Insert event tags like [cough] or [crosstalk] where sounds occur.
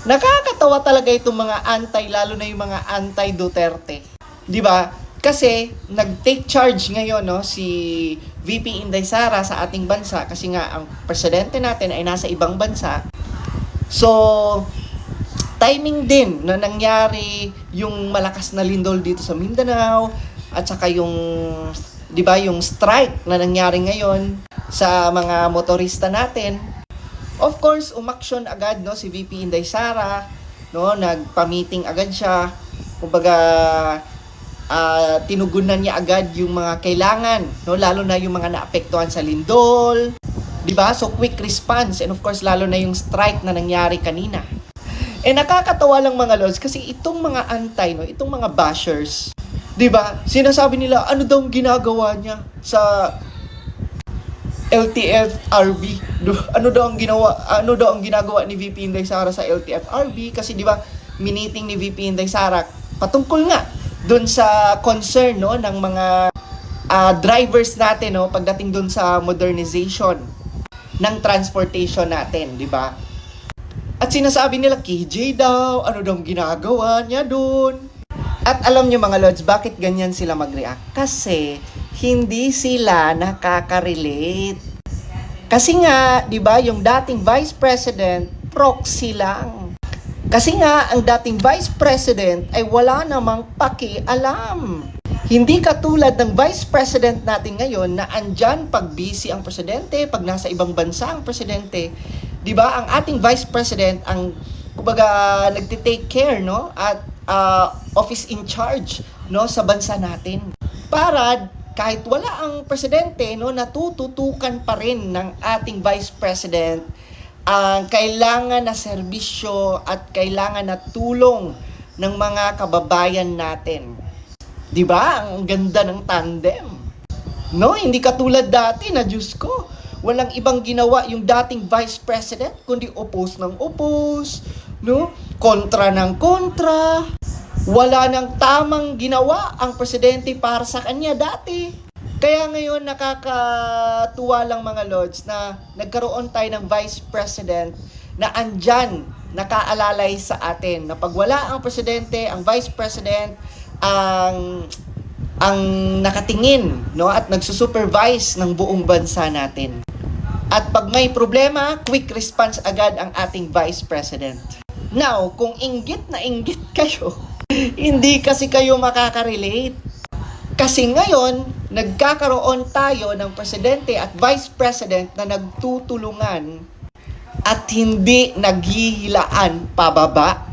Nakakatawa talaga itong mga anti, lalo na yung mga anti-Duterte. Di ba? Kasi nag-take charge ngayon no si VP Inday Sara sa ating bansa kasi nga ang presidente natin ay nasa ibang bansa. So timing din na nangyari yung malakas na lindol dito sa Mindanao at saka yung 'di ba yung strike na nangyari ngayon sa mga motorista natin. Of course, umaksyon agad no si VP Inday Sara, no, nagpa-meeting agad siya. Kumbaga ah, tinugunan niya agad yung mga kailangan, no, lalo na yung mga naapektuhan sa lindol, 'di ba? So quick response and of course lalo na yung strike na nangyari kanina. Eh nakakatawa lang mga lods kasi itong mga anti no, itong mga bashers, 'di ba? Sinasabi nila ano daw ginagawa niya sa LTFRB. Ano daw ang ginawa ano daw ang ginagawa ni VP Inday Sara sa LTFRB kasi 'di ba miniting ni VP Inday Sara patungkol nga doon sa concern no ng mga ah, drivers natin no pagdating doon sa modernization ng transportation natin, 'di ba? At sinasabi nila, KJ daw, ano daw ang ginagawa niya doon. At alam niyo mga lods, bakit ganyan sila mag-react? Kasi hindi sila nakaka-relate. Kasi nga, 'di ba, yung dating Vice President proxy lang. Kasi nga ang dating Vice President ay wala namang pakialam. Hindi katulad ng Vice President natin ngayon na andyan pag busy ang presidente, pag nasa ibang bansa ang presidente. 'Di ba? Ang ating Vice President ang kumbaga nagte-take care no at ah, office in charge no sa bansa natin. Para kahit wala ang presidente no natututukan pa rin ng ating Vice President ang kailangan na serbisyo at kailangan na tulong ng mga kababayan natin. 'Di ba? Ang ganda ng tandem. No, hindi katulad dati na Diyos ko. Walang ibang ginawa yung dating Vice President kundi oppose ng oppose, no? Kontra ng kontra. Wala nang tamang ginawa ang presidente para sa kanya dati. Kaya ngayon nakakatuwa lang mga lords na nagkaroon tayo ng Vice President na andyan, nakaalalay sa atin. Na pag wala ang presidente, ang Vice President, ang ang nakatingin no at nagsusupervise ng buong bansa natin. At pag may problema, quick response agad ang ating Vice President. Now, kung inggit na inggit [laughs] kayo, hindi kasi kayo makaka-relate. Kasi ngayon, nagkakaroon tayo ng presidente at vice president na nagtutulungan at hindi naghihilaan pababa